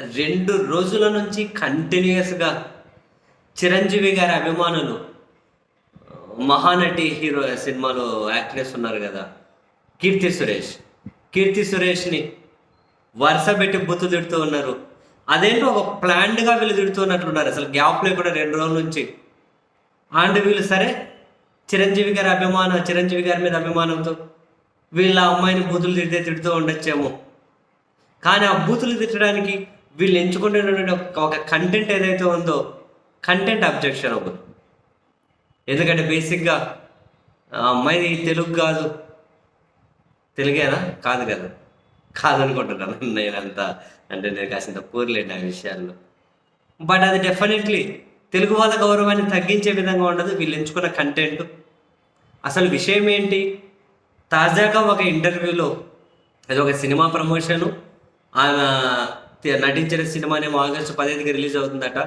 రెండు రోజుల నుంచి కంటిన్యూస్గా చిరంజీవి గారి అభిమానులు మహానటి హీరో సినిమాలో యాక్ట్ ఉన్నారు కదా. కీర్తి సురేష్. కీర్తి సురేష్ని వరుస పెట్టి బుత్తు తిడుతూ ఉన్నారు. అదేంటో ఒక ప్లాన్డ్గా వీళ్ళు తిడుతున్నట్లున్నారు అసలు గ్యాప్ లేకుండా రెండు రోజుల నుంచి. అండ్ వీళ్ళు సరే చిరంజీవి గారి అభిమానం చిరంజీవి గారి మీద అభిమానంతో వీళ్ళ అమ్మాయిని బూతులు తిడితే తిడుతూ ఉండొచ్చేమో. కానీ ఆ బూతులు తిట్టడానికి వీళ్ళు ఎంచుకుంటున్నటువంటి ఒక- ఒక కంటెంట్ ఏదైతే ఉందో కంటెంట్ అబ్జెక్షన్ అవ్వదు ఎందుకంటే బేసిక్గా ఆ అమ్మాయిది తెలుగు కాదు. తెలుగేనా? కాదు కదా. కాదనుకుంటున్నాను. నేనంతా అంటే నేను కాసింత పూర్లేండి ఆ విషయాల్లో. బట్ అది డెఫినెట్లీ తెలుగు వాళ్ళ గౌరవాన్ని తగ్గించే విధంగా ఉండదు. వీళ్ళు ఎంచుకున్న కంటెంట్ అసలు విషయం ఏంటి? తాజాగా ఒక ఇంటర్వ్యూలో అది ఒక సినిమా ప్రమోషను ఆమె నటించిన సినిమానేమో ఆగస్టు పదిహేనుకి రిలీజ్ అవుతుందట.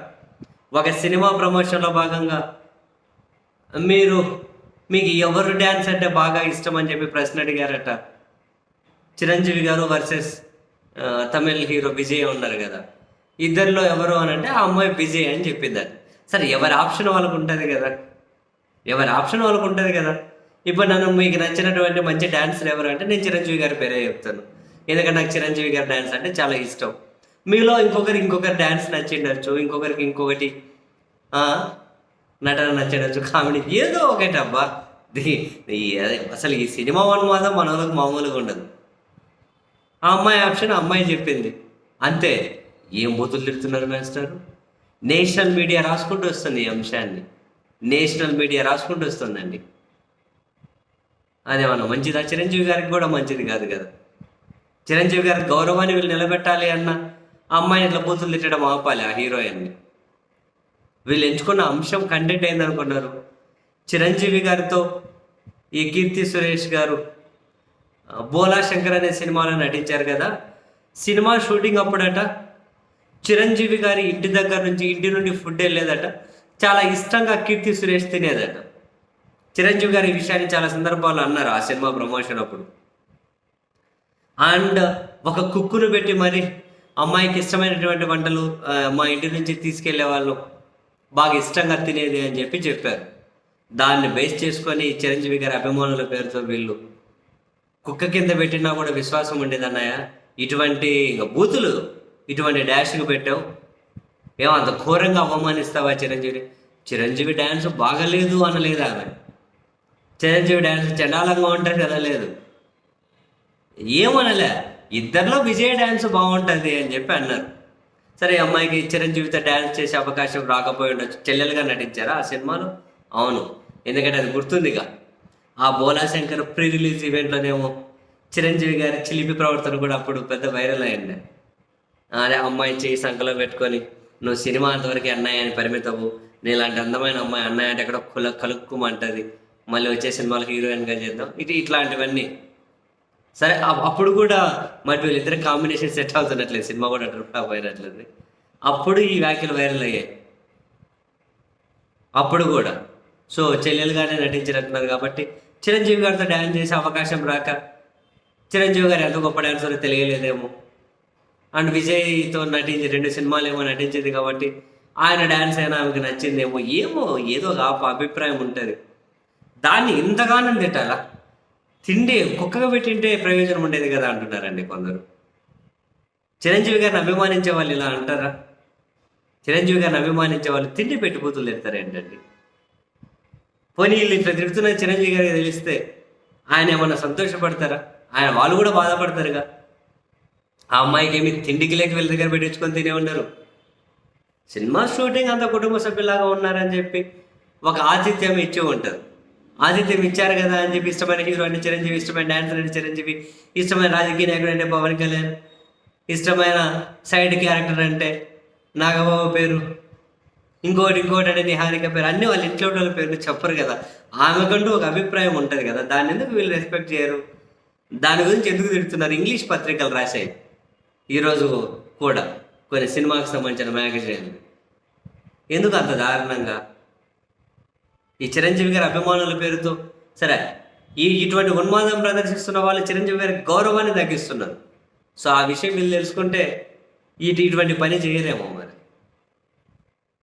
ఒక సినిమా ప్రమోషన్లో భాగంగా మీరు మీకు ఎవరు డ్యాన్స్ అంటే బాగా ఇష్టం అని చెప్పి ప్రశ్న అడిగారట. చిరంజీవి గారు వర్సెస్ తమిళ్ హీరో విజయ్ ఉన్నారు కదా. ఇద్దరిలో ఎవరు అని అంటే ఆ అమ్మాయి విజయ్ అని చెప్పింది అది సరే ఎవరి ఆప్షన్ వాళ్ళకు ఉంటుంది కదా. ఎవరి ఆప్షన్ వాళ్ళకు ఉంటుంది కదా. ఇప్పుడు నన్ను మీకు నచ్చినటువంటి మంచి డాన్సర్ ఎవరు అంటే నేను చిరంజీవి గారి పేరే చెప్తాను. ఎందుకంటే నాకు చిరంజీవి గారి డాన్స్ అంటే చాలా ఇష్టం. మీలో ఇంకొకరు ఇంకొకరు డ్యాన్స్ నచ్చిండొచ్చు ఇంకొకరికి ఇంకొకటి నటన నచ్చిండొచ్చు కామెడీ ఏదో ఒకటి అబ్బా. అదే అసలు ఈ సినిమా వన్ మాత్రం మన వాళ్ళకి మామూలుగా ఉండదు. ఆ అమ్మాయి ఆప్షన్ ఆ అమ్మాయి చెప్పింది. అంతే. ఏం బూతులు తిడుతున్నారు మాస్టర్ నేషనల్ మీడియా రాసుకుంటూ వస్తుంది ఈ అంశాన్ని. నేషనల్ మీడియా రాసుకుంటూ వస్తుందండి. అదేమన్నా మంచిదా? చిరంజీవి గారికి కూడా మంచిది కాదు కదా. చిరంజీవి గారి గౌరవాన్ని వీళ్ళు నిలబెట్టాలి అన్న అమ్మాయి అమ్మాయిని ఇట్లా బూతులు తిట్టడం ఆపాలి ఆ హీరోయిన్ని వీళ్ళు ఎంచుకున్న అంశం కంటెంట్ ఏందనుకున్నారు చిరంజీవి గారితో ఈ కీర్తి సురేష్ గారు బోలా శంకర్ అనే సినిమాలో నటించారు కదా? సినిమా షూటింగ్ అప్పుడట చిరంజీవి గారి ఇంటి దగ్గర నుంచి ఇంటి నుండి ఫుడ్ వెళ్ళేదట. చాలా ఇష్టంగా కీర్తి సురేష్ తినేదట. చిరంజీవి గారి విషయాన్ని చాలా సందర్భాలు అన్నారు ఆ సినిమా ప్రమోషన్ అప్పుడు. అండ్ ఒక కుక్కును పెట్టి మరి అమ్మాయికి ఇష్టమైనటువంటి వంటలు మా ఇంటి నుంచి తీసుకెళ్ళే వాళ్ళు బాగా ఇష్టంగా తినేది అని చెప్పి చెప్పారు. దాన్ని బేస్ చేసుకొని చిరంజీవి గారి అభిమానుల పేరుతో వీళ్ళు కుక్క కింద పెట్టినా కూడా విశ్వాసం ఉండేది అన్నయ్య. ఇటువంటి ఇంకా బూతులు ఇటువంటి డాష్కి పెట్టావు. ఏమో అంత ఘోరంగా అవమానిస్తావా చిరంజీవి? చిరంజీవి డ్యాన్స్ బాగలేదు అనలేదు ఆమె. చిరంజీవి డ్యాన్స్ చండాలంగా ఉంటుంది అనలేదు ఏమనలే? ఇద్దరిలో విజయ్ డ్యాన్స్ బాగుంటుంది అని చెప్పి అన్నారు. సరే అమ్మాయికి చిరంజీవితో డ్యాన్స్ చేసే అవకాశం రాకపోయి ఉండొచ్చు. చెల్లెలుగా నటించారా ఆ సినిమాలో? అవును. ఎందుకంటే అది గుర్తుందిగా. ఆ బోలా శంకర్ ప్రీ రిలీజ్ ఈవెంట్లోనేమో చిరంజీవి గారి చిలిపి ప్రవర్తన కూడా అప్పుడు పెద్ద వైరల్ అయింది. అదే అమ్మాయి చేయి సంఖలో పెట్టుకొని నువ్వు సినిమా అంతవరకు అన్నయ్య అని పరిమితవు. నేను ఇలాంటి అందమైన అమ్మాయి అన్నయ్య అంటే ఎక్కడ కుల కలుక్కుమంటది మళ్ళీ వచ్చే సినిమాలకు హీరోయిన్గా చేద్దాం. ఇటు ఇట్లాంటివన్నీ. సరే అప్పుడు కూడా మరి వీళ్ళిద్దరు కాంబినేషన్ సెట్ అవుతున్నట్లేదు సినిమా కూడా ట్రిప్ అయినట్లేదు అప్పుడు ఈ వ్యాఖ్యలు వైరల్ అయ్యాయి. అప్పుడు కూడా. సో చెల్లెలుగానే నటించినట్టున్నారు కాబట్టి చిరంజీవి గారితో డ్యాన్స్ చేసే అవకాశం రాక చిరంజీవి గారు ఎంత గొప్ప డాన్సర్ తెలియలేదేమో. అండ్ విజయ్తో నటించి రెండు సినిమాలు ఏమో నటించింది కాబట్టి ఆయన డ్యాన్స్ అయినా ఆమెకు నచ్చిందేమో ఏమో ఏదో అభిప్రాయం ఉంటుంది. దాన్ని ఇంతగానం తిట్టాలా? తిండి కుక్కగా పెట్టింటే ప్రయోజనం ఉండేది కదా అంటున్నారండి కొందరు. చిరంజీవి గారిని అభిమానించే వాళ్ళు ఇలా అంటారా? చిరంజీవి గారిని అభిమానించే వాళ్ళు తిండి పెట్టిపోతులు ఏంటండి? పోనీ వీళ్ళు ఇట్లా తిడుతున్న చిరంజీవి గారికి తెలిస్తే ఆయన ఏమన్నా సంతోషపడతారా? ఆయన వాళ్ళు కూడా బాధపడతారుగా. ఆ అమ్మాయికి ఏమి తిండికి లేక వీళ్ళ దగ్గర పెట్టించుకొని తినే ఉన్నారు సినిమా షూటింగ్ అంత కుటుంబ సభ్యులాగా ఉన్నారని చెప్పి ఒక ఆతిథ్యం ఇచ్చి ఉంటారు ఆతిథ్యం ఇచ్చారు కదా అని చెప్పి ఇష్టమైన హీరో అంటే చిరంజీవి ఇష్టమైన డాన్సర్ అంటే చిరంజీవి ఇష్టమైన రాజకీయ నాయకుడు అంటే పవన్ కళ్యాణ్ ఇష్టమైన సైడ్ క్యారెక్టర్ అంటే నాగబాబు పేరు. ఇంకోటి ఇంకోటి అంటే నిహారిక పేరు. అన్ని వాళ్ళ ఇంట్లో వాళ్ళ పేర్లు చెప్పరు కదా. ఆమెకంటూ ఒక అభిప్రాయం ఉంటుంది కదా. దాన్ని ఎందుకు వీళ్ళు రెస్పెక్ట్ చేయరు? దాని గురించి ఎందుకు తిడుతున్నారు? ఇంగ్లీష్ పత్రికలు రాశాయి. ఈరోజు కూడా కొన్ని సినిమాకి సంబంధించిన మ్యాగజైన్ ఎందుకు అంత దారుణంగా? ఈ చిరంజీవి గారి అభిమానుల పేరుతో సరే ఈ ఇటువంటి ఉన్మాదం ప్రదర్శిస్తున్న వాళ్ళు చిరంజీవి గారి గౌరవాన్ని తగ్గిస్తున్నారు. సో ఆ విషయం వీళ్ళు తెలుసుకుంటే ఇటు ఇటువంటి పని చేయరేమో మరి.